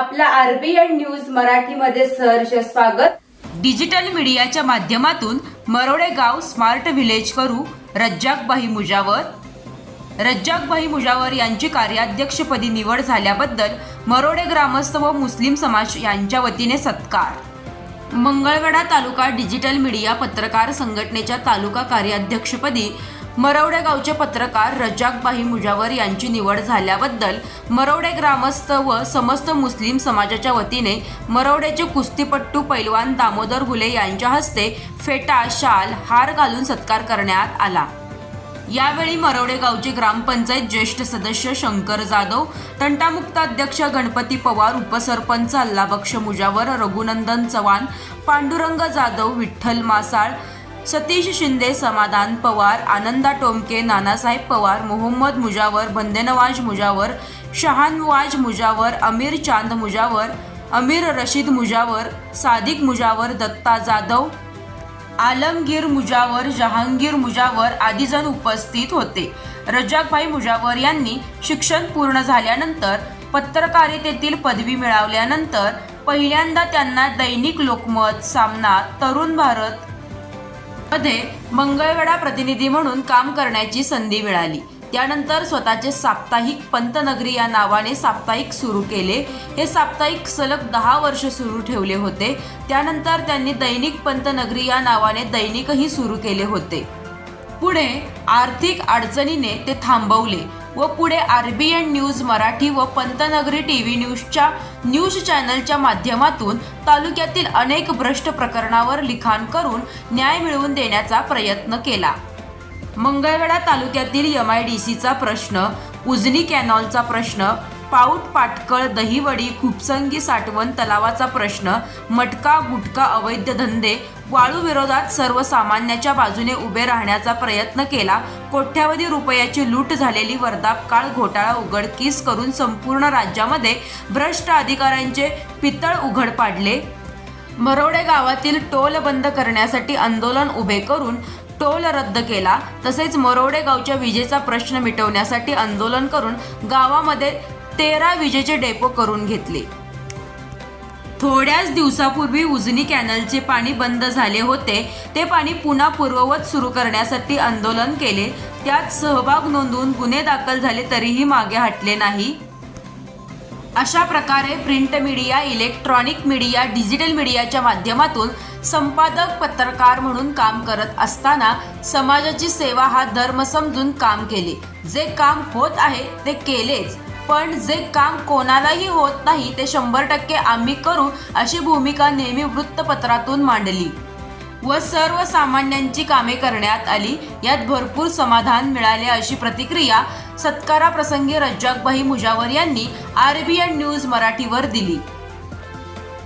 नमस्कार RBN news मराठीमध्ये सहर्ष स्वागत. डिजिटल मीडियाच्या माध्यमातून मरोडे गाव स्मार्ट व्हिलेज करू रज्जाकबाई मुजावर. रज्जाकबाई मुजावर यांची कार्याध्यक्षपदी निवड झाल्याबद्दल मरोडे ग्रामस्थ व मुस्लिम समाज यांच्या वतीने सत्कार. मंगळवेढा तालुका डिजिटल मीडिया पत्रकार संघटनेच्या तालुका कार्याध्यक्षपदी मरवडे गावचे पत्रकार रजाकबाई मुजावर यांची निवड झाल्याबद्दल मरवडे ग्रामस्थ व समस्त मुस्लिम समाजाच्या वतीने मरवडेचे कुस्तीपट्टू पैलवान दामोदर हुले यांच्या हस्ते फेटा शाल हार घालून सत्कार करण्यात आला. यावेळी मरवडे गावचे ग्रामपंचायत ज्येष्ठ सदस्य शंकर जाधव तंटामुक्त अध्यक्ष गणपती पवार उपसरपंच अल्लाबक्ष मुजावर रघुनंदन चव्हाण पांडुरंग जाधव विठ्ठल मासाळ सतीश शिंदे समाधान पवार आनंदा टोमके नानासाहेब पवार मोहम्मद मुजावर बंदेनवाज मुजावर शहानवाज मुजावर अमीर चांद मुजावर अमीर रशीद मुजावर सादिक मुजावर दत्ता जाधव आलमगीर मुजावर जहांगीर मुजावर आदीजण उपस्थित होते. रजाकभाई मुजावर यांनी शिक्षण पूर्ण झाल्यानंतर पत्रकारितेतील पदवी मिळवल्यानंतर पहिल्यांदा त्यांना दैनिक लोकमत सामना तरुण भारत मध्ये मंगळवेढा प्रतिनिधी म्हणून काम करण्याची संधी मिळाली. त्यानंतर स्वतःचे साप्ताहिक पंतनगरी या नावाने साप्ताहिक सुरू केले. हे साप्ताहिक सलग दहा वर्ष सुरू ठेवले होते. त्यानंतर त्यांनी दैनिक पंतनगरी या नावाने दैनिकही सुरू केले होते. पुढे आर्थिक अडचणीने ते थांबवले. व पुढे R B N news Marathi व पंतनगरी टी व्ही न्यूजच्या न्यूज चॅनलच्या माध्यमातून तालुक्यातील अनेक भ्रष्ट प्रकरणावर लिखाण करून न्याय मिळवून देण्याचा प्रयत्न केला. मंगळवेढा तालुक्यातील एम आय डी सीचा प्रश्न उजनी कॅनॉलचा प्रश्न पाऊट पाटकळ दहीवडी खुपसंगी साठवण तलावाचा प्रश्न मटका गुटका अवैध धंदे वाळू विरोधात सर्वसामान्याच्या बाजूने उभे राहण्याचा प्रयत्न केला. कोट्यावधी रुपयाची लूट झालेली वर्धापकाळ घोटाळा उघडकीस करून संपूर्ण राज्यामध्ये भ्रष्ट अधिकाऱ्यांचे पितळ उघड पाडले? मरोडे गावातील टोल बंद करण्यासाठी आंदोलन उभे करून टोल रद्द केला. तसेच मरोडे गावच्या विजेचा प्रश्न मिटवण्यासाठी आंदोलन करून गावामध्ये तेरा विजेचे डेपो करून घेतले. थोड्याच दिवसापूर्वी उजनी कॅनलचे पाणी बंद झाले होते. ते पाणी पुन्हा पूर्ववत सुरू करण्यासाठी आंदोलन केले. त्यात सहभाग नोंदवून गुन्हे दाखल झाले तरीही मागे हटले नाही. अशा प्रकारे print media electronic media digital मीडियाच्या माध्यमातून संपादक पत्रकार म्हणून काम करत असताना समाजाची सेवा हा धर्म समजून काम केले. जे काम होत आहे ते केलेच. पण जे काम कोणालाही होत नाही ते शंभर टक्के आम्ही करू अशी भूमिका नेहमी वृत्तपत्रातून मांडली. व सर्वसामान्यांची कामे करण्यात आली. यात भरपूर समाधान मिळाले अशी प्रतिक्रिया सत्काराप्रसंगी रज्जाकबाई मुजावर यांनी आर बी एन न्यूज मराठीवर दिली.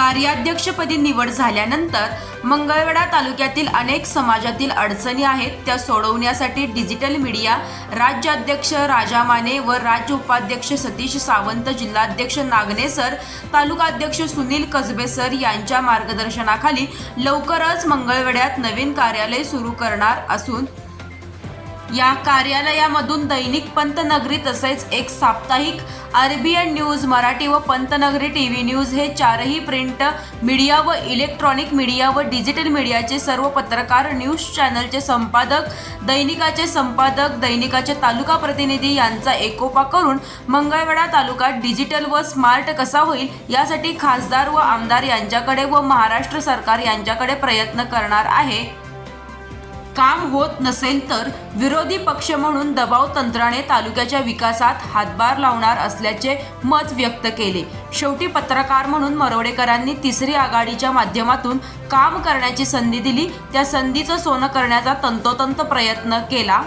कार्याध्यक्षपदी निवड झाल्यानंतर मंगळवेढा तालुक्यातील अनेक समाजातील अडचणी आहेत त्या सोडवण्यासाठी डिजिटल मीडिया राज्याध्यक्ष राजा माने व राज्य उपाध्यक्ष सतीश सावंत जिल्हाध्यक्ष नागने सर तालुकाध्यक्ष सुनील कसबे सर यांच्या मार्गदर्शनाखाली लवकरच मंगळवेढ्यात नवीन कार्यालय सुरू करणार असून या कार्यालयामधून दैनिक पंतनगरी तसेच एक साप्ताहिक आरबीएन न्यूज मराठी व पंतनगरी टी व्ही न्यूज हे चारही प्रिंट मीडिया व इलेक्ट्रॉनिक मीडिया व डिजिटल मीडियाचे सर्व पत्रकार न्यूज चॅनलचे संपादक दैनिकाचे संपादक दैनिकाचे तालुका प्रतिनिधी यांचा एकोपा करून मंगळवेढा तालुका डिजिटल व स्मार्ट कसा होईल यासाठी खासदार व आमदार यांच्याकडे व महाराष्ट्र सरकार यांच्याकडे प्रयत्न करणार आहे. काम होत नसेल तर विरोधी पक्ष म्हणून दबाव तंत्राने तालुक्याच्या विकासात हातभार लावणार असल्याचे मत व्यक्त केले. शेवटी पत्रकार म्हणून मरवडेकरांनी तिसरी आघाडीच्या माध्यमातून काम करण्याची संधी दिली. त्या संधीचं सोनं करण्याचा तंतोतंत प्रयत्न केला.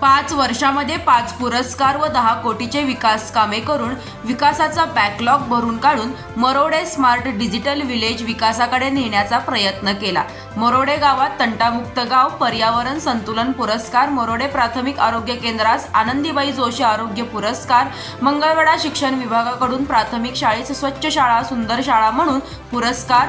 पाच वर्षामध्ये पाच पुरस्कार व दहा कोटीचे विकास कामे करून विकासाचा बॅकलॉग भरून काढून मरोडे स्मार्ट डिजिटल विलेज विकासाकडे नेण्याचा प्रयत्न केला. मरोडे गावात तंटामुक्त गाव पर्यावरण संतुलन पुरस्कार मरोडे प्राथमिक आरोग्य केंद्रास आनंदीबाई जोशी आरोग्य पुरस्कार मंगळवेढा शिक्षण विभागाकडून प्राथमिक शाळेस स्वच्छ शाळा सुंदर शाळा म्हणून पुरस्कार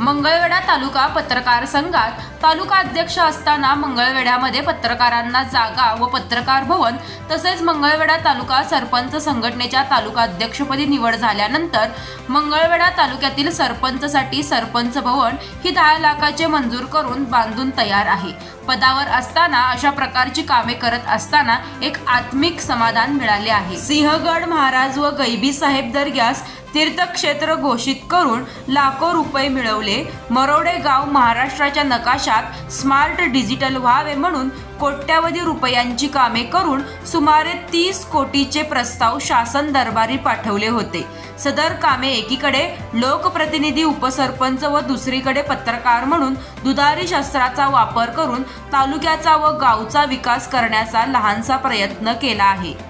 मंगळवेढा तालुका पत्रकार संघात तालुका अध्यक्ष असताना मंगळवेढ्यामध्ये पत्रकारांना जागा व पत्रकार भवन तसेच मंगळवेढा तालुका सरपंच संघटनेच्या तालुका अध्यक्षपदी निवड झाल्यानंतर मंगळवेढा तालुक्यातील सरपंचसाठी सरपंच भवन ही दहा लाखाचे मंजूर करून बांधून तयार आहे. पदावर असताना अशा प्रकारची कामे करत असताना एक आत्मिक समाधान मिळाले आहे. सिंहगड महाराज व गैबी साहेब दर्ग्यास तीर्थक्षेत्र घोषित करून लाखो रुपये मिळवले. मरोडे गाव महाराष्ट्राच्या नकाशात स्मार्ट डिजिटल व्हावे म्हणून कोट्यावधी रुपयांची कामे करून सुमारे तीस कोटीचे प्रस्ताव शासन दरबारी पाठवले होते. सदर कामे एकीकडे लोकप्रतिनिधी उपसरपंच व दुसरीकडे पत्रकार म्हणून दुधारी शस्त्राचा वापर करून तालुक्याचा व गावचा विकास करण्याचा लहानसा प्रयत्न केला आहे.